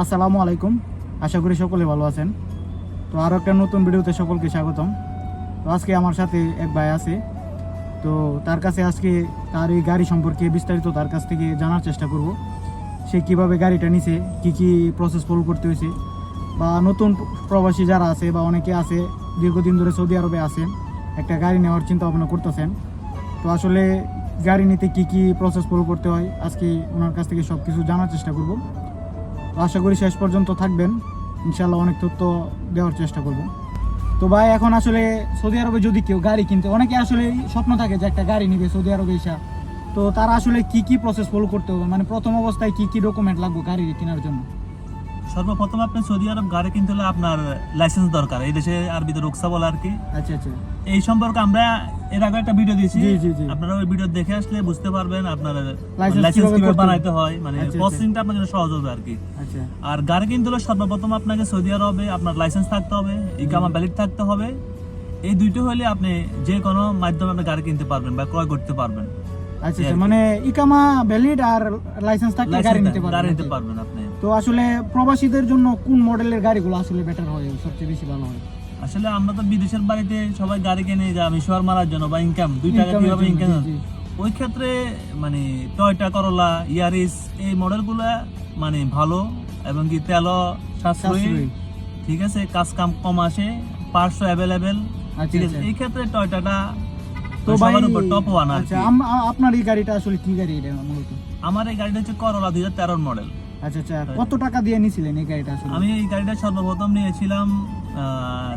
আসসালামু আলাইকুম। আশা করি সকলে ভালো আছেন। তো আরও একটা নতুন ভিডিওতে সকলকে স্বাগতম। তো আজকে আমার সাথে এক ভাই আছে। তো তার কাছে আজকে তার এই গাড়ি সম্পর্কে বিস্তারিত তার কাছ থেকে জানার চেষ্টা করব। সে কীভাবে গাড়িটা নিছে, কি কি প্রসেস ফলো করতে হয়েছে, বা নতুন প্রবাসী যারা আছে বা অনেকে আছে, দীর্ঘদিন ধরে সৌদি আরবে আছেন, একটা গাড়ি নেওয়ার চিন্তা ভাবনা করতেছেন। তো আসলে গাড়ি নিতে কি কি প্রসেস ফলো করতে হয়, আজকে ওনার কাছ থেকে সব কিছু জানার চেষ্টা করব। আশা করি শেষ পর্যন্ত থাকবেন। ইনশাল্লাহ অনেক তথ্য দেওয়ার চেষ্টা করব। তো ভাই এখন আসলে সৌদি আরবে যদি কেউ গাড়ি কিনতে অনেকে আসলে স্বপ্ন থাকে যে একটা গাড়ি নিবে সৌদি আরবে এসা। তো তারা আসলে কি কি প্রসেস ফলো করতে হবে? মানে প্রথম অবস্থায় কি কি ডকুমেন্ট লাগবে গাড়ি কেনার জন্য? সর্বপ্রথম আপনি সৌদি আরব গাড়ি কিনতে হলে আপনার লাইসেন্স দরকার। এই দেশে আরবিতে রুকসা বলে আর কি। আচ্ছা আচ্ছা। এই সম্পর্কে আমরা এর আগে একটা ভিডিও দিয়েছি। আপনারা ওই ভিডিও দেখে আসলে বুঝতে পারবেন আপনার লাইসেন্স বানাইতে হয় মানে আচ্ছা, আচ্ছা। প্রসেসিংটা আপনার জন্য সহজ হবে আর কি আচ্ছা। আর গাড়ি কিনতে হলে সর্বপ্রথম আপনাকে সৌদি আরবে আপনার লাইসেন্স থাকতে হবে ইকামা ভ্যালিড থাকতে হবে। এই দুইটো হলে আপনি যে কোনো মাধ্যমে আপনি গাড়ি কিনতে পারবেন বা ক্রয় করতে পারবেন। আচ্ছা আচ্ছা। মানে ইকামা ভ্যালিড আর লাইসেন্স থাকলে গাড়ি নিতে পারবেন গাড়ি নিতে পারবেন আপনি। তো আসলে প্রবাসীদের জন্য কোন মডেলের গাড়িগুলো আসলে বেটার হয় সবচেয়ে বেশি ভালো হয়? আসলে আমরা তো বিদেশের বাড়িতে সবাই গাড়ি কিনে যা মিশোয়ার মারার জন্য বা ইনকাম দুই টাকা কীভাবে ইনকাম। ওই ক্ষেত্রে মানে টয়টা করলা ইয়ারিস এই মডেলগুলো মানে ভালো এবং কি তেলও সাশ্রয়ী। ঠিক আছে কাজ কাম কম আসে পার্টসও অ্যাভেলেবেল আচ্ছা, ঠিক আছে আচ্ছা। এই ক্ষেত্রে টয়টাটা তো তো ভাই সবার উপর টপ ওয়ান আচ্ছা আপনার এই গাড়িটা আসলে কি গাড়ি এটা মূলত? আমার এই গাড়িটা হচ্ছে করলা দুই হাজার তেরোর মডেল আচ্ছা আচ্ছা কত টাকা দিয়ে নিছিলেন এই গাড়িটা আসলে? আমি এই গাড়িটা সর্বপ্রথম নিয়েছিলাম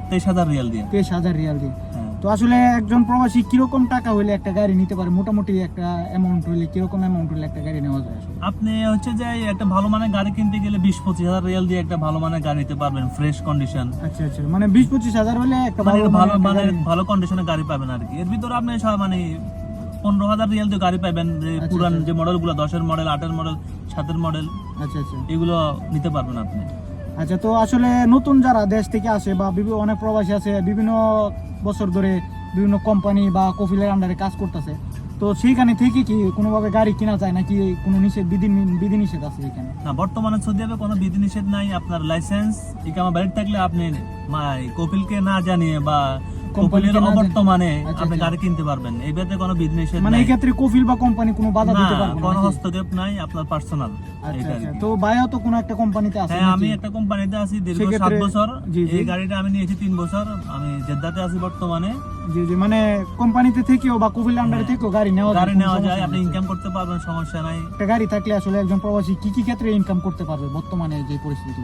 তেইশ হাজার রিয়াল দিয়ে। তেইশ হাজার রিয়াল দিয়ে। হ্যাঁ। তো আসলে একজন প্রবাসী কীরকম টাকা হইলে একটা গাড়ি নিতে পারে? মোটামুটি একটা অ্যামাউন্ট হইলে কীরকম অ্যামাউন্ট হইলে একটা গাড়ি নেওয়া যায় আপনি হচ্ছে যে একটা ভালো মানের গাড়ি কিনতে গেলে বিশ পঁচিশ হাজার রিয়াল দিয়ে একটা ভালো মানের গাড়ি নিতে পারবেন ফ্রেশ কন্ডিশন আচ্ছা আচ্ছা। মানে বিশ পঁচিশ হাজার হলে একটা ভালো ভালো মানে ভালো কন্ডিশনে গাড়ি পাবেন আর কি। এর ভিতরে আপনি সব মানে পনেরো হাজার রিয়াল দিয়ে গাড়ি পাবেন যে আচ্ছা, পুরান আচ্ছা। যে মডেলগুলো দশের মডেল আটের মডেল সাতের মডেল আচ্ছা আচ্ছা। এগুলো নিতে পারবেন আপনি। আচ্ছা তো আসলে নতুন যারা দেশ থেকে আসে বা বিভিন্ন অনেক প্রবাসী আছে, বিভিন্ন বছর ধরে বিভিন্ন কোম্পানি বা কফিলের আন্ডারে কাজ করতেছে, তো সেইখানে থেকে কি কোনোভাবে গাড়ি কেনা যায় নাকি কোনো নিষেধ বিধি বিধিনিষেধ আছে এখানে? না, বর্তমানে সৌদি আরবে কোনো বিধিনিষেধ নাই, আপনার লাইসেন্স ইকামা বাড়ির থাকলে আপনি কপিলকে না জানিয়ে বা জানিয়ে- অবর্তমানে আচ্ছা, আপনি আচ্ছা। গাড়ি কিনতে পারবেন। এই ব্যাপারে কোনো মানে এই ক্ষেত্রে কফিল বা কোম্পানি কোনো বাধা দিতে পারবে না কোনো হস্তক্ষেপ নাই আপনার পার্সোনাল আচ্ছা তো তো কোনো একটা কোম্পানিতে আছে হ্যাঁ আমি একটা কোম্পানিতে আছি দীর্ঘ সাত সেক্ষেত্রে- বছর। জি, জি। এই গাড়িটা আমি নিয়েছি তিন বছর। আমি জেদ্দাতে আছি বর্তমানে। জি জি। মানে কোম্পানিতে থেকেও বা কফিল আন্ডারে হ্যাঁ। থেকেও গাড়ি নেওয়া যায় গাড়ি নেওয়া সমস্যা যায় আপনি ইনকাম করতে পারবেন সমস্যা নাই। একটা গাড়ি থাকলে আসলে একজন প্রবাসী কি কি ক্ষেত্রে ইনকাম করতে পারবে বর্তমানে যে পরিস্থিতি?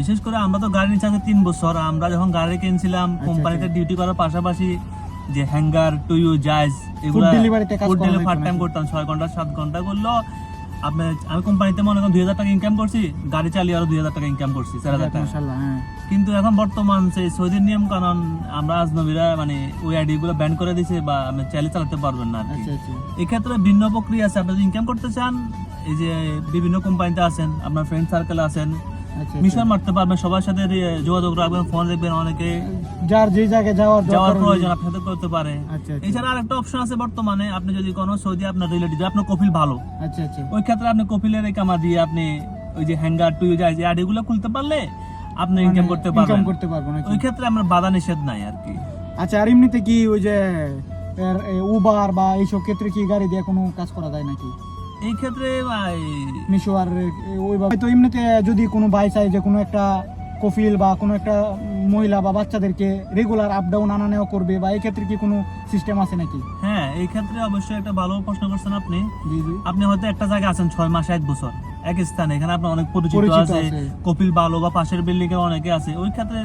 বিশেষ করে আমরা তো গাড়ি নিচ্ছি আগে তিন বছর আমরা যখন গাড়ি কিনছিলাম আচ্ছা, কোম্পানিতে ডিউটি করার পাশাপাশি যে হ্যাঙ্গার টুইউ জাইজ এগুলো ফুড ডেলিভারি পার্ট টাইম করতাম ছয় ঘণ্টা সাত ঘণ্টা করল। আপনি আমি কোম্পানিতে মনে করেন দুই হাজার টাকা ইনকাম করছি গাড়ি চালিয়ে আরও দুই হাজার টাকা ইনকাম করছি চার হাজার টাকা। হ্যাঁ। কিন্তু এখন বর্তমান সেই সৌদির নিয়ম কানুন আমরা আজনবীরা মানে ওই আইডি গুলো ব্যান করে দিছে বা আপনি চালিয়ে চালাতে পারবেন না আচ্ছা আচ্ছা। এক্ষেত্রে ভিন্ন প্রক্রিয়া আছে। আপনি যদি ইনকাম করতে চান এই যে বিভিন্ন কোম্পানিতে আছেন আপনার ফ্রেন্ড সার্কেল আছেন আচ্ছা মিশন মারতে পারবেন সবার সাথে যোগাযোগ রাখবেন ফোন দেখবেন অনেকে। যার যে জায়গায় যাওয়ার যাওয়ার প্রয়োজন আপনার সাথে করতে পারে। আচ্ছা আচ্ছা। এছাড়া আরেকটা অপশন আছে বর্তমানে আপনি যদি কোনো সৌদি আপনার রিলেটিভ আপনার কপিল ভালো। আচ্ছা আচ্ছা। ওই ক্ষেত্রে আপনি কপিলের এই কামা দিয়ে আপনি ওই যে হ্যাঙ্গার টু যায় যে খুলতে পারলে আপনি ইনকাম করতে পারবেন। ইনকাম মানে করতে পারব নাকি ওই ক্ষেত্রে আমরা বাধা নিষেধ নাই আর কি। আচ্ছা আর এমনিতে কি ওই যে উবার বা এইসব ক্ষেত্রে কি গাড়ি দিয়ে কোনো কাজ করা যায় নাকি? এই ক্ষেত্রে ভাই, মিশো আর ওইভাবে। তো এমনিতে যদি কোনো ভাই চাই যে কোনো একটা কফিল বা কোনো একটা মহিলা বা বাচ্চাদেরকে রেগুলার আপ ডাউন আনা নেওয়া করবে বা এই ক্ষেত্রে কি কোনো সিস্টেম আছে নাকি? হ্যাঁ এই ক্ষেত্রে অবশ্যই একটা ভালো প্রশ্ন করছেন আপনি। আপনি হয়তো একটা জায়গায় আছেন ছয় মাস এক বছর। এক স্থানে এখানে আপনার অনেক পরিচিত আছে। কপিল বালো বা পাশের বিল্ডিং এ অনেকে আছে। ওই ক্ষেত্রে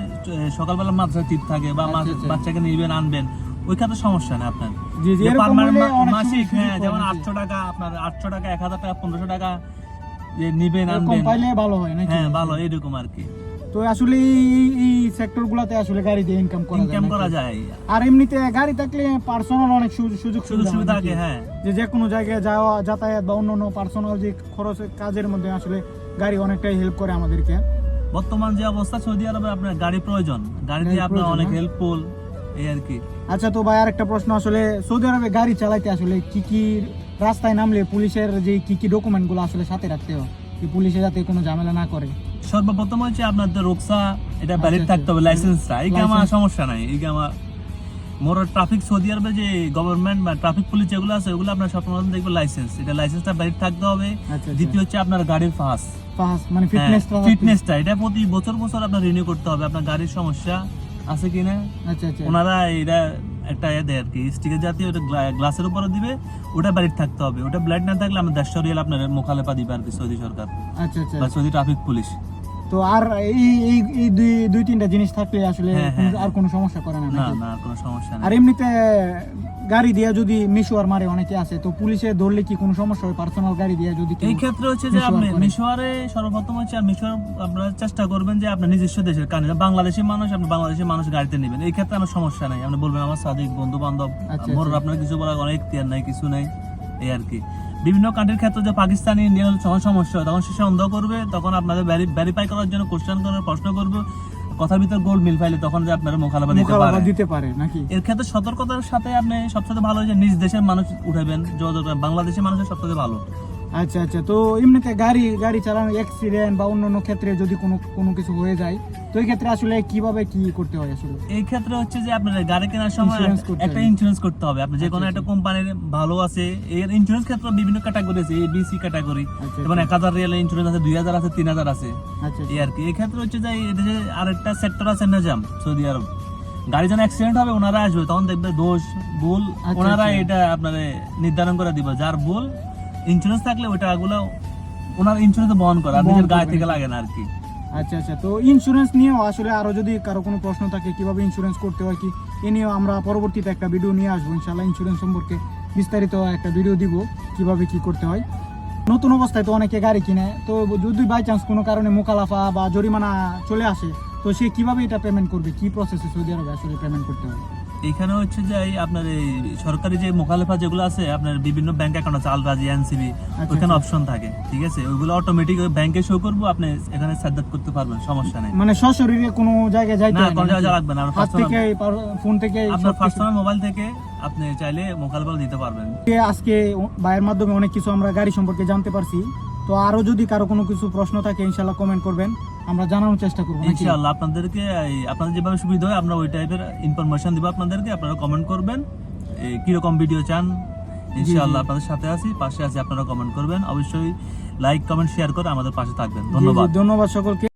সকালবেলা মাদ্রাসা টিপ থাকে বা আচ্ছা, আচ্ছা। বাচ্চাকে নিবেন আনবেন। ওই ক্ষেত্রে সমস্যা নেই আপনার। জি জি যে এরকম permanent হলে মা- অনেক মাসিক হ্যাঁ যেমন নাকি? আটশো টাকা আপনার আটশো টাকা এক হাজার টাকা পনেরোশো টাকা যে নিবেন আনবেন। পাইলে ভালো হয় নাকি? হ্যাঁ ভালো এরকম আর কি। তো আসলে এই- এই সেক্টর গুলাতে আসলে গাড়ি দিয়ে ইনকাম করা যায় ইনকাম করা যায়। আর এমনিতে গাড়ি থাকলে পার্সোনাল অনেক সুযোগ সুযোগ সুবিধা হয় থাকে হ্যাঁ। যে যে কোনো জায়গায় যাওয়া যাতায়াত বা অন্য অন্য পার্সোনাল যে খরচের কাজের মধ্যে আসলে গাড়ি অনেকটাই হেল্প করে আমাদেরকে। বর্তমান যে অবস্থা সৌদি আরবে আপনার গাড়ি প্রয়োজন। গাড়ি দিয়ে আপনার অনেক হ্যাঁ। হেল্পফুল এই আর কি। আচ্ছা তো ভাই আরেকটা প্রশ্ন আসলে সৌদি আরবে গাড়ি চালাইতে আসলে কি কি রাস্তায় নামলে পুলিশের যে কি কি ডকুমেন্টগুলো আসলে সাথে রাখতে হয়? যে পুলিশে যাতে কোনো ঝামেলা না করে? সর্বপ্রথম হচ্ছে আপনাদের রোকসা এটা ভ্যালিড আচ্ছা, থাকতে হবে লাইসেন্সটা এই আমার সমস্যা নাই এই আমার মোর ট্রাফিক সৌদি আরবে যে গভর্নমেন্ট বা ট্রাফিক পুলিশ যেগুলো আছে ওগুলো আপনার দেখবে লাইসেন্স এটা লাইসেন্সটা ভ্যালিড থাকতে হবে। আচ্ছা দ্বিতীয় হচ্ছে আপনার গাড়ির ফাঁস পাস মানে ফিটনেসটা ফিটনেসটা এটা প্রতি বছর বছর আপনার রিনিউ করতে হবে আপনার গাড়ির সমস্যা। আছে কিনা আচ্ছা আচ্ছা। ওনারা এটা একটা ইয়ে দেয় আর কি। স্টিকের জাতীয় ওটা গ্লাসের উপরে দিবে ওটা বাড়ির থাকতে হবে। ওটা ব্লাড না থাকলে আমরা দেড়শো রিয়াল আপনার মোকালেপা দিবে আর কি সৌদি সরকার আচ্ছা আচ্ছা। Saudi traffic police. তো আর এই এই এই দুই দুই তিনটা জিনিস থাকলে আসলে হ্যাঁ, হ্যাঁ, আর কোনো সমস্যা করে না না না কোনো সমস্যা আর এমনিতে গাড়ি দিয়ে যদি মিশোয়ার মারে অনেকে আছে তো পুলিশে ধরলে কি কোনো সমস্যা হয়? পার্সোনাল গাড়ি দিয়ে যদি এই ক্ষেত্রে হচ্ছে যে আপনি। মিশোয়ারে সর্বপ্রথম হচ্ছে মিশোয়ার আপনারা চেষ্টা করবেন যে আপনার নিজস্ব দেশের কারণ। বাংলাদেশি মানুষ আপনি বাংলাদেশি মানুষ গাড়িতে নেবেন। এই ক্ষেত্রে আমার সমস্যা নাই। আপনি বলবেন আমার সাদিক বন্ধু বান্ধব আচ্ছা, মোর আচ্ছা। আপনার কিছু বলার অনেক তিয়ার নাই কিছু নাই। এই আর কি। বিভিন্ন কান্ট্রির ক্ষেত্রে যে পাকিস্তানি ইন্ডিয়ান সহ সমস্যা তখন সে সন্দেহ করবে তখন আপনাদের ভেরিফাই করার জন্য কোশ্চেন করার প্রশ্ন করবে কথার ভিতর গোল্ড মিল ফাইলে তখন যে আপনারা মোকালাবা দিতে পারে দিতে পারে নাকি? এর ক্ষেত্রে সতর্কতার সাথে আপনি সবচেয়ে ভালো যে নিজ দেশের মানুষ উঠাবেন যোগাযোগ। বাংলাদেশের মানুষের সবচেয়ে ভালো। আচ্ছা আচ্ছা। তো এমনিতে গাড়ি গাড়ি চালানো অ্যাক্সিডেন্ট বা অন্যান্য ক্ষেত্রে যদি কোনো কোনো কিছু হয়ে যায় তো এই ক্ষেত্রে আসলে কীভাবে কি করতে হয় আসলে? এই ক্ষেত্রে হচ্ছে যে আপনার গাড়ি কেনার সময় একটা ইন্স্যুরেন্স করতে হবে। আপনি যে কোনো আচ্ছা, একটা কোম্পানির ভালো আছে এর ইন্স্যুরেন্স ক্ষেত্রে বিভিন্ন ক্যাটাগরি আছে এ বি সি ক্যাটাগরি আচ্ছা যেমন এক হাজার রিয়াল ইন্স্যুরেন্স আছে দুই হাজার আছে তিন হাজার আছে। আচ্ছা এই আর কি। এই ক্ষেত্রে হচ্ছে যে এদেশে আরেকটা সেক্টর আছে নাজাম সৌদি আরব। গাড়ি যখন অ্যাক্সিডেন্ট হবে ওনারা আসবে তখন দেখবে দোষ ভুল আচ্ছা, ওনারা আচ্ছা। এটা আপনার নির্ধারণ করে দিবে। যার ভুল ইন্স্যুরেন্স থাকলে ওইটা গুলো ওনার ইন্স্যুরেন্স বহন করে আর নিজের গায়ে থেকে লাগে না আর কি। আচ্ছা আচ্ছা তো ইন্স্যুরেন্স নিয়েও আসলে আরও যদি কারও কোনো প্রশ্ন থাকে কীভাবে ইন্স্যুরেন্স করতে হয় কি এ নিয়েও আমরা পরবর্তীতে একটা ভিডিও নিয়ে আসব ইনশাল্লাহ ইন্স্যুরেন্স সম্পর্কে বিস্তারিত একটা ভিডিও দিব কীভাবে কি করতে হয়। নতুন অবস্থায় তো অনেকে গাড়ি কিনে তো যদি বাই চান্স কোনো কারণে মোকালাফা বা জরিমানা চলে আসে তো সে কীভাবে এটা পেমেন্ট করবে? কি প্রসেসে সৌদি আরবে আসলে পেমেন্ট করতে হবে এখানে হচ্ছে যে আপনার এই সরকারি যে মোকালেফা যেগুলো আছে আপনার বিভিন্ন ব্যাংক অ্যাকাউন্ট আছে আলরাজি এনসিবি ওখানে আচ্ছা। অপশন থাকে ঠিক আছে? ওইগুলো অটোমেটিক ব্যাংকে শো করব আপনি এখানে সাদ্দাত করতে পারবেন সমস্যা নেই। মানে সশরীরে কোনো জায়গায় যাইতে না কোনো জায়গা লাগবে না হাত থেকে ফোন থেকে আপনার পার্সোনাল মোবাইল থেকে আপনি চাইলে মোকালেফা দিতে পারবেন। আজকে বায়ের মাধ্যমে অনেক কিছু আমরা গাড়ি সম্পর্কে জানতে পারছি। তো আরও যদি কারও কোনো কিছু প্রশ্ন থাকে ইনশাল্লাহ কমেন্ট করবেন। আমরা জানানোর চেষ্টা করব? ইনশাআল্লাহ আপনাদেরকে আপনাদের যেভাবে সুবিধা হয় আমরা ওই টাইপের ইনফরমেশন দিব আপনাদেরকে আপনারা কমেন্ট করবেন। এই কীরকম ভিডিও চান ইনশাআল্লাহ আপনাদের সাথে আছি পাশে আছি আপনারা কমেন্ট করবেন। অবশ্যই লাইক কমেন্ট শেয়ার করে আমাদের পাশে থাকবেন। ধন্যবাদ। ধন্যবাদ সকলকে।